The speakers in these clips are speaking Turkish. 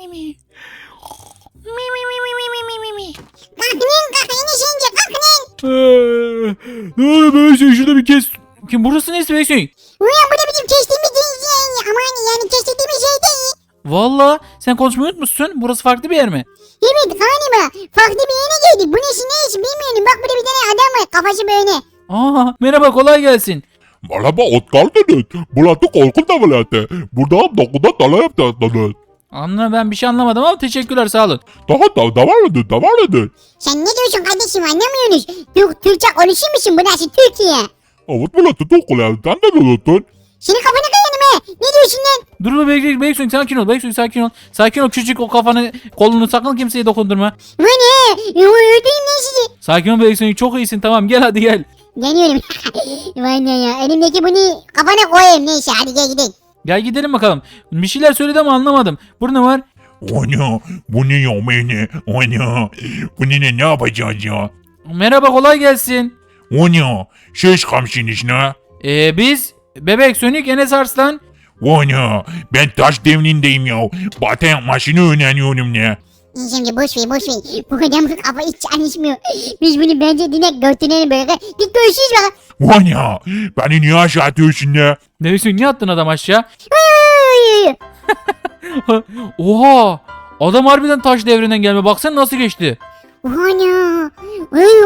mi mi. Mi mi mi mi mi mi mi mi. Kahvenin kahveni şimdi kahvenin. Ee, ne oluyor böyle şey şurada bir kes. Kim burası neyse böyle şey. Ulan bu ne bizim kestiğimiz değil. Aman yani kestiğimiz şey değil. Valla sen konuşmayı unutmuşsun. Burası farklı bir yer mi? Evet hani galiba. Farklı bir yere geldik. Bu ne işi ne işi bilmiyorum. Bak burada bir tane adam var. Kafası böyle. Aa, merhaba kolay gelsin. Merhaba hoş geldiniz. Burası korkun devleti. Burada dokuda talep yaptınız. Anla ben bir şey anlamadım ama teşekkürler sağ olun. Daha da devam edin. Sen ne diyorsun kardeşim anlamıyorsunuz. Türk, Türkçe konuşur musun? Bu nasıl Türkiye? Evet çok kolay. Sen ne diyorsun? Senin kafanı kayarım he. Ne diyorsun lan? Dur Bebek, Bebek Sonic sakin ol. Sonic sakin ol. Sakin ol küçük o kafanı kolunu sakın kimseye dokundurma. Bu ne? Öldüreyim lan sizi. Sakin ol Sonic çok iyisin tamam gel hadi gel. Geliyorum. Vay ne ya. Elimdeki bunu kafana koyayım. Neyse hadi gel gidelim. Gel gidelim bakalım. Bir şeyler söyledi ama anlamadım. Burada ne var? Ana bu ne ya beni? Ana bu ne ne yapacağız ya? Merhaba kolay gelsin. Ana ses kamsınız ne? Ee, biz Bebek Sonic Enes Arslan. Ana ben taş devrindeyim ya. Batı yapmasını öğreniyorum ne? Şimdi boş ver boş ver. Bu adamın kafa hiç çalışmıyor. Biz bunu bence direkt götürelim böyle. Git görüşürüz bak. Ana beni niye aşağı atıyorsun ne? Bebek Sonic niye attın adam aşağı? Oha! Adam harbiden taş devrinden gelme. Baksana nasıl geçti. Ana.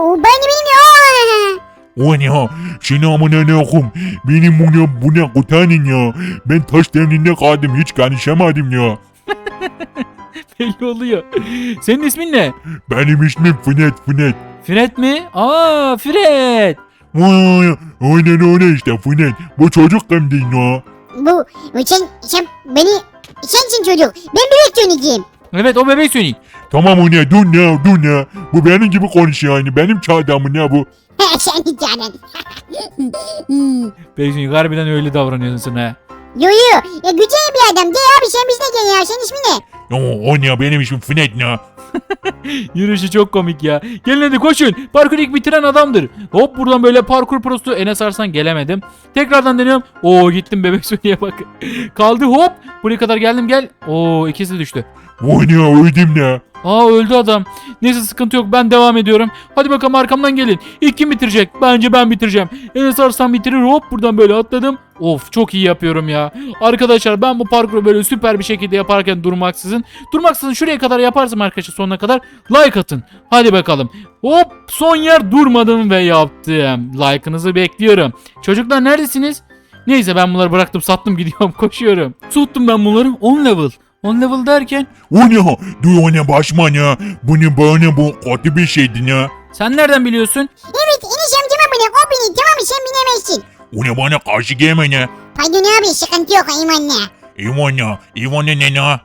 O ben de bilmiyorum. Ana selamun aleyküm. Benim bunu buna kurtarın ya. Ben taş devrinde kaldım hiç konuşamadım ya. Belli oluyor. Senin ismin ne? Benim ismim Fınet Fınet. Fred mi? Aa Fred. Vay, aynen öyle işte Fınet. Bu çocuk kim değil ya? Bu, sen, sen beni, sensin çocuk. Ben bebek çocukuyum. Evet o bebek Sonic. Tamam o ne dur ne dur ne. Bu benim gibi konuşuyor yani. Benim çağdamı ne bu? sen canın. Bebek Sonic harbiden öyle davranıyorsun sen ha. yo yo, ya güzel bir adam. Gel abi sen bizle gel ya. Senin ismin ne? O, o ne benim ismim Fınet ne? Yürüyüşü çok komik ya. Gelin hadi koşun. Parkur ilk bitiren adamdır. Hop buradan böyle parkur prostu Enes Arslan gelemedim. Tekrardan deniyorum. Oo gittim bebek Sonic'e bak. Kaldı hop. Buraya kadar geldim gel. Oo ikisi düştü. O ne öldüm ne? Aa öldü adam. Neyse sıkıntı yok ben devam ediyorum. Hadi bakalım arkamdan gelin. İlk kim bitirecek? Bence ben bitireceğim. Enes Arslan bitirir hop buradan böyle atladım. Of çok iyi yapıyorum ya. Arkadaşlar ben bu parkuru böyle süper bir şekilde yaparken durmaksızın. Durmaksızın şuraya kadar yaparsam arkadaşlar sonuna kadar like atın. Hadi bakalım. Hop son yer durmadım ve yaptım. Like'ınızı bekliyorum. Çocuklar neredesiniz? Neyse ben bunları bıraktım sattım gidiyorum koşuyorum. Tuttum ben bunları 10 level. 10 level derken O ne? Dur o ne başma ne? Bu ne böyle bu kötü bir şeydi ne? sen nereden biliyorsun? Evet, Enes amcama bırak. O beni. Tamam mı? Sen binemezsin. O ne bana karşı gelme ne? Pardon abi, sıkıntı yok. İvan ne? İvan ne ne ne?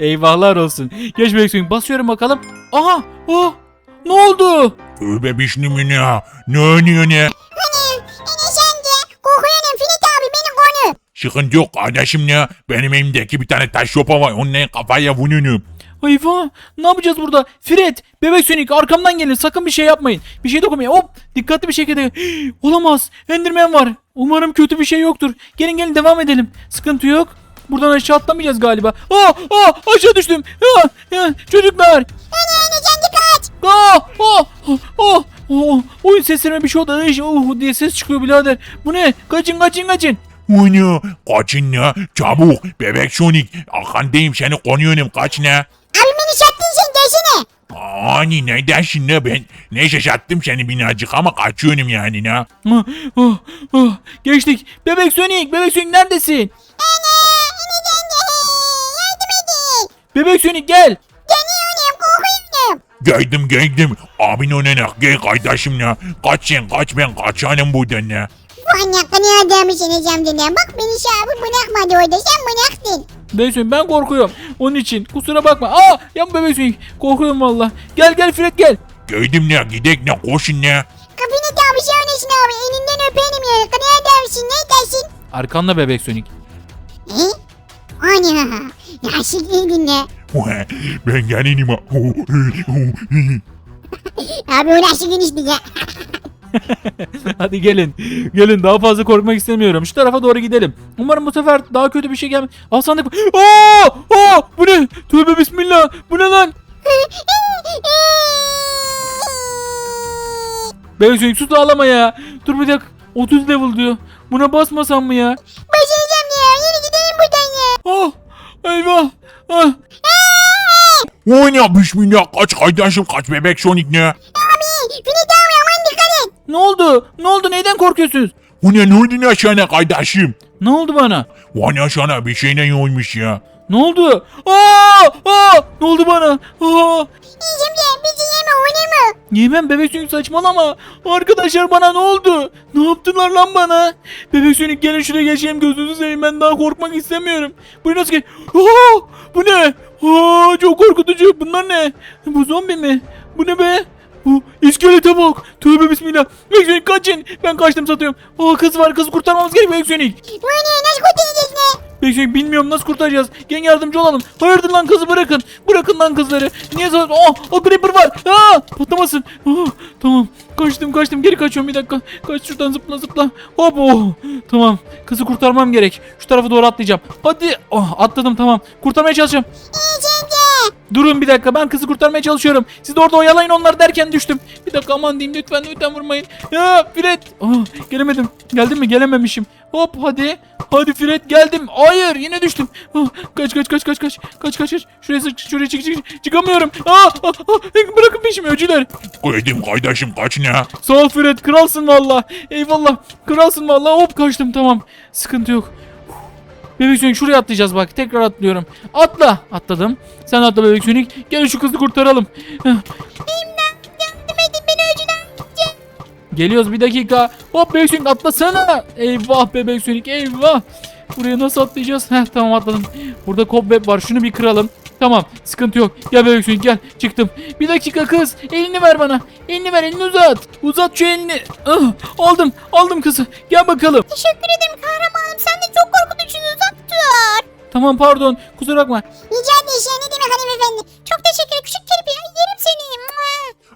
Eyvahlar olsun. Geç bekliyorum. Basıyorum bakalım. Aha! Oh! Ne oldu? Tövbe bişnimi ne? Ne oynuyor ne? Sıkıntı yok kardeşim ne? Benim elimdeki bir tane taş sopa var. Onunla kafaya vuruyorum. Eyvah! Ne yapacağız burada? Fred! Bebek Sonic arkamdan gelin. Sakın bir şey yapmayın. Bir şey dokunmayın. Hop! Dikkatli bir şekilde. Olamaz. Enderman var. Umarım kötü bir şey yoktur. Gelin gelin devam edelim. Sıkıntı yok. Buradan aşağı atlamayacağız galiba. Aa! Aa! Aşağı düştüm. Aa! Aa! Çocuklar! Aa! Aa! Aa! Aa! Oyun seslerine bir şey oldu. Oh diye ses çıkıyor birader. Bu ne? Kaçın kaçın kaçın. Ne? Kaçın ne? Çabuk. Bebek Sonic. Arkandayım seni konuyorum. Kaç ne? Abi beni sattın sen gelsene. Ani ne dersin ne ben? Ne şaşırttım seni binacık ama kaçıyorum yani ne? Ah, ah, ah. Geçtik. Bebek Sonic, Bebek Sonic neredesin? Ana Enes amca. Yardım edin. Bebek Sonic gel. Geliyorum korkuyorum. Geldim geldim. Abin o ne? Gel kardeşim ne? Kaç sen kaç ben kaçanım buradan ne? Ne adamı Enes amca ne? Bak beni şey abi bırakmadı orada. Sen bıraktın. Bebek ben korkuyorum. Onun için kusura bakma. Aa ya Bebek Sonic korkuyorum valla. Gel gel Fred gel. Geldim ne? Gidek ne? Koşun ne? Kapını tabi şey oynasın abi. Elinden öperim ya. Ne dersin ne dersin? Arkanda Bebek Sonic. He? Ana. Nasıl giydin ne? ben gelinim. Abi o nasıl genişti ya? Hadi gelin. Gelin daha fazla korkmak istemiyorum. Şu tarafa doğru gidelim. Umarım bu sefer daha kötü bir şey gelmez. Aa sandık. Aa! Aa! Bu ne? Tövbe bismillah. Bu ne lan? Bebek Sonic sus ağlama ya. Dur bir dakika. 30 level diyor. Buna basmasam mı ya? Başaracağım ya. Yürü gidelim buradan ya. Oh! Eyvah! Ah! O ne bismillah kaç kardeşim kaç bebek Sonic ne? Ne oldu? Ne oldu? Neyden korkuyorsunuz? O ne ne oldu ne aşağına kardeşim? Ne oldu bana? Ne aşağına bir şey ne olmuş ya? Ne oldu? Aa! Aa! Ne oldu bana? Aa! Şimdi bizi yeme oynama. Yemem bebek sönük saçmalama. Arkadaşlar bana ne oldu? Ne yaptılar lan bana? Bebek sönük gelin şuraya geçeyim gözünüzü seveyim ben daha korkmak istemiyorum. Bu nasıl ki? Aa! Bu ne? Aa! Çok korkutucu. Bunlar ne? Bu zombi mi? Bu ne be? Bu iskelete bak. Tövbe bismillah. Bebek sönük kaçın. Ben kaçtım satıyorum. Aa kız var kızı kurtarmamız gerek bebek sönük. Bu ne nasıl kurtaracağız ne? Bebek sönük bilmiyorum nasıl kurtaracağız. Gelin yardımcı olalım. Hayırdır lan kızı bırakın. Bırakın lan kızları. Niye zaten? Oh, o creeper var. Aa, patlamasın. Oh, tamam. Kaçtım kaçtım. Geri kaçıyorum bir dakika. Kaç şuradan zıpla zıpla. Hop oh. Tamam. Kızı kurtarmam gerek. Şu tarafa doğru atlayacağım. Hadi. Oh, atladım tamam. Kurtarmaya çalışacağım. Durun bir dakika ben kızı kurtarmaya çalışıyorum. Siz de orada oyalayın onları derken düştüm. Bir dakika aman diyeyim lütfen lütfen vurmayın. Ya Fred. Ah, gelemedim. Geldim mi gelememişim. Hop hadi. Hadi Fred geldim. Hayır yine düştüm. Ah, kaç kaç kaç kaç kaç. Kaç kaç kaç. Şuraya sık şuraya çık çık. Çıkamıyorum. Ah, ah, ah. Bırakın peşimi öcüler. Koydum kardeşim kaç ne? Sağ ol Fred kralsın valla. Eyvallah. Kralsın valla. Hop kaçtım tamam. Sıkıntı yok. Bebek Sonic şuraya atlayacağız bak. Tekrar atlıyorum. Atla. Atladım. Sen atla Bebek Sonic. Gel şu kızı kurtaralım. Geliyoruz bir dakika. Hop Bebek Sonic atlasana. Eyvah Bebek Sonic eyvah. Buraya nasıl atlayacağız? Heh tamam atladım. Burada cobweb var. Şunu bir kıralım. Tamam sıkıntı yok. Gel Bebek Sonic gel. Çıktım. Bir dakika kız. Elini ver bana. Elini ver elini uzat. Uzat şu elini. Ah, aldım. Aldım kızı. Gel bakalım. Teşekkür ederim kahramanım. Sen de çok korkutucusun uzak dur. Tamam pardon. Kusura bakma. Rica ederim şey ne demek hanımefendi. Çok teşekkür küçük kirpi ya. Yerim seni.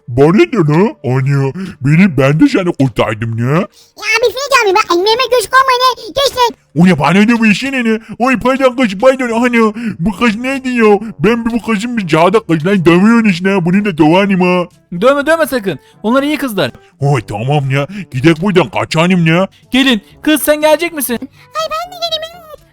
Bana ne lan? Anne beni ben de seni kurtardım ne? Ya abi Finit abi bak elmerime göz koyma ne. Geç lan. O ne bana ne bu işin ne? Oy pardon kız pardon anne bu kız neydi ya? Ben bu kızın bir cadı kız lan dövüyorsun işte bunu da dövenim ha. Dövme dövme sakın. Onlar iyi kızlar. Oy tamam ya gidek buradan kaçanım ya. Gelin. Kız sen gelecek misin? Ay ben de geleyim.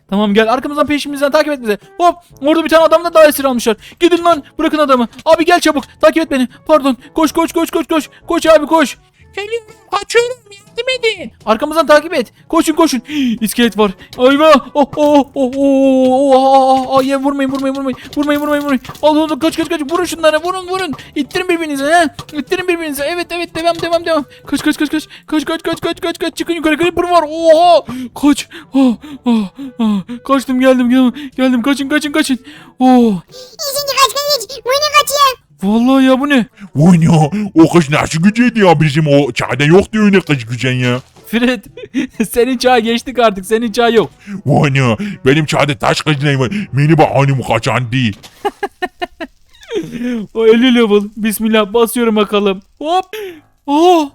Tamam gel arkamızdan peşimizden takip et bizi. Hop orada bir tane adam da daha esir almışlar. Gidin lan bırakın adamı. Abi gel çabuk takip et beni. Pardon koş koş koş koş koş. Koş abi koş. Geliyorum kaçıyorum yardım edin. Arkamızdan takip et. Koşun koşun. İskelet var. Ayva. Oh oh oh oh oh oh Ay vurmayın vurmayın vurmayın. Vurmayın vurmayın vurmayın. Al al kaç kaç kaç. Vurun şunlara vurun vurun. İttirin birbirinize he. İttirin birbirinize. Evet evet devam devam devam. Kaç kaç kaç kaç. Kaç kaç kaç kaç kaç kaç. Çıkın yukarı creeper var. Oha. Kaç. Ah, ah, ah. Kaçtım geldim geldim. Geldim kaçın kaçın kaçın. Oh. İyi şimdi kaç kaç. Bu ne kaç ya? Vallahi ya bu ne? Oy ne o kız nasıl güceydi ya bizim o çağda yoktu öyle kız gücen ya. Fred senin çağ geçtik artık senin çağ yok. Oy ne benim çağda taş kız var. Beni bak hanım kaçan değil. O 50 level. Bismillah basıyorum bakalım. Hop. Oh.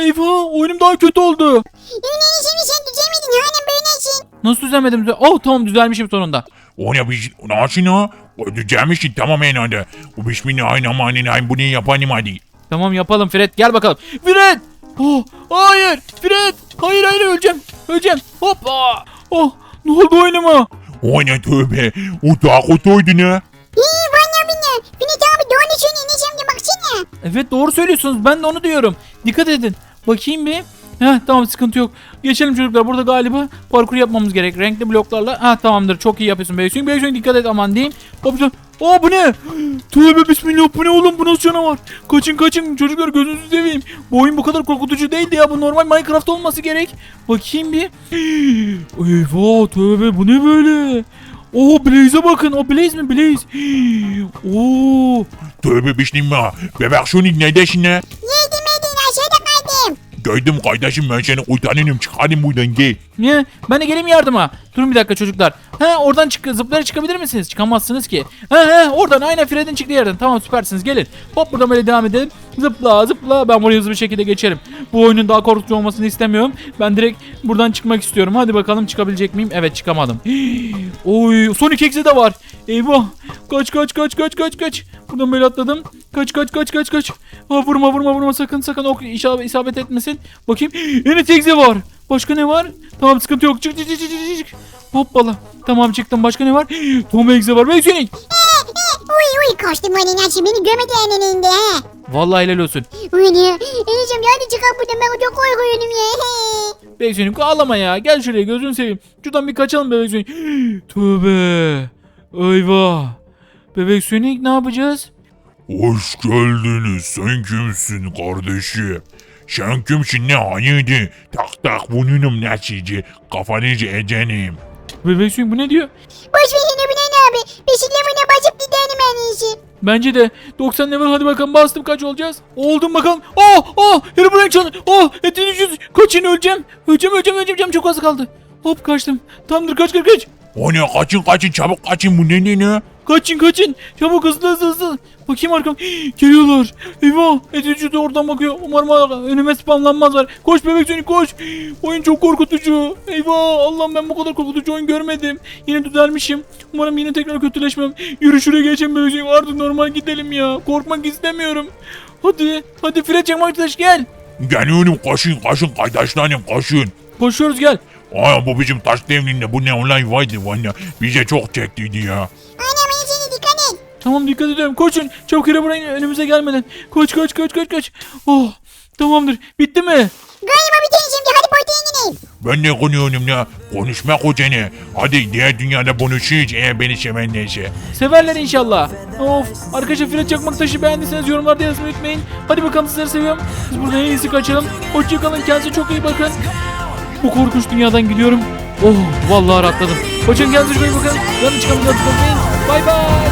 Eyvah oyunum daha kötü oldu. Yine şimdi sen düzelmedin. Hala böylesin. Nasıl düzelmedim? Oh tamam düzelmişim sonunda. O ne biz nasıl ne? O düzelmişsin tamam herhalde. O bismillahirrahmanirrahim bunu yapalım hadi. Tamam yapalım Fred gel bakalım. Fred. Oh hayır Fred. Hayır hayır öleceğim. Öleceğim. Hop. ah. Oh ne oldu oyunuma? O ne tövbe. O daha kötüydü ne? İyi bana bine. Finit abi doğru söylüyor. Ne şimdi baksana. Evet doğru söylüyorsunuz. Ben de onu diyorum. Dikkat edin. Bakayım bir. Heh tamam sıkıntı yok. Geçelim çocuklar. Burada galiba parkur yapmamız gerek. Renkli bloklarla. Ha tamamdır. Çok iyi yapıyorsun Beysun. Beysun dikkat et aman diyeyim. Hop Aa bu ne? Tövbe bismillah bu ne oğlum bu nasıl canavar? Kaçın kaçın çocuklar gözünüzü seveyim. Bu oyun bu kadar korkutucu değildi ya. Bu normal Minecraft olması gerek. Bakayım bir. Eyvah tövbe bu ne böyle? Oo Blaze'e bakın. O Blaze mi Blaze? Oo. Tövbe bismillah. Bebek Sonic ne desin ne? Gördüm kardeşim ben seni kurtarırım çıkarım buradan gel. Ne? Ben de yardıma. Durun bir dakika çocuklar. He oradan çık zıplayarak çıkabilir misiniz? Çıkamazsınız ki. He he oradan aynen Fred'in çıktığı yerden. Tamam süpersiniz gelin. Hop buradan böyle devam edelim. Zıpla zıpla. Ben buraya hızlı bir şekilde geçerim. Bu oyunun daha korkutucu olmasını istemiyorum. Ben direkt buradan çıkmak istiyorum. Hadi bakalım çıkabilecek miyim? Evet çıkamadım. Oy Sonic X'e de var. Eyvah. Kaç kaç kaç kaç kaç kaç. Buradan böyle atladım. Kaç kaç kaç kaç kaç. Ha, vurma vurma vurma sakın sakın ok isabet etmesin. Bakayım. Enet X'e var. Başka ne var? Tamam sıkıntı yok. Çık çık çık çık çık. Hoppala. Tamam çıktım. Başka ne var? Tom X'e var. Ve Sonic. Uy uy kaçtım ben inançı beni gömedi eneninde he. Vallahi helal olsun. Uy ne? Enişem hadi çıkar buradan ben çok korkuyorum ya. Bebek Sonic ağlama ya. Gel şuraya gözünü seveyim. Şuradan bir kaçalım Bebek Sonic. Tövbe. Eyvah. Bebek Sonic ne yapacağız? Hoş geldiniz. Sen kimsin kardeşim? Sen kimsin ne haydi? Tak tak bununum nesici? Kafanızı ecenim. Bebek Sonic bu ne diyor? Boş ver yine Bülent abi. Bisikletine basıp gidelim en iyisi. Bence de 90 level hadi bakalım bastım kaç olacağız? Oldum bakalım. Oh oh Herobrine çanı. Oh etin yüz kaçın öleceğim. Öleceğim öleceğim öleceğim çok az kaldı. Hop kaçtım. Tamamdır kaç kaç kaç. O ne kaçın kaçın çabuk kaçın bu ne ne ne? Kaçın kaçın. Çabuk hızlı hızlı hızlı. Bakayım arkam. Geliyorlar. Eyvah. Etici de oradan bakıyor. Umarım önüme spamlanmazlar. Koş bebek seni koş. Oyun çok korkutucu. Eyvah. Allah'ım ben bu kadar korkutucu oyun görmedim. Yine düzelmişim. Umarım yine tekrar kötüleşmem. Yürü şuraya geçelim bebek seni. Artık normal gidelim ya. Korkmak istemiyorum. Hadi. Hadi fire çekme arkadaş gel. Geliyorum kaçın kaçın kardeşlerim kaçın. Koşuyoruz gel. Aa bu bizim taş devrinde bu ne olay vardı valla. Bize çok çektiydi ya. Et. Tamam dikkat ediyorum. Koşun. Çabuk Herobrine önümüze gelmeden. Koş koş koş koş koş. Oh. Tamamdır. Bitti mi? Galiba biten şimdi hadi portaya gidelim. Ben ne konuşuyorum ya? Konuşma kocana. Hadi diğer dünyada konuşuruz eğer beni sevenlerse. Severler inşallah. Of. Arkadaşlar Fred Çakmak Taşı beğendiyseniz yorumlarda yazmayı unutmayın. Hadi bakalım sizleri seviyorum. Biz burada en iyisi kaçalım. Hoşçakalın. Kendinize çok iyi bakın. Bu korkunç dünyadan gidiyorum. Oh vallahi rahatladım. Hoşçakalın kendinize çok iyi bakın. Yanı çıkamayacağım. Bay bay.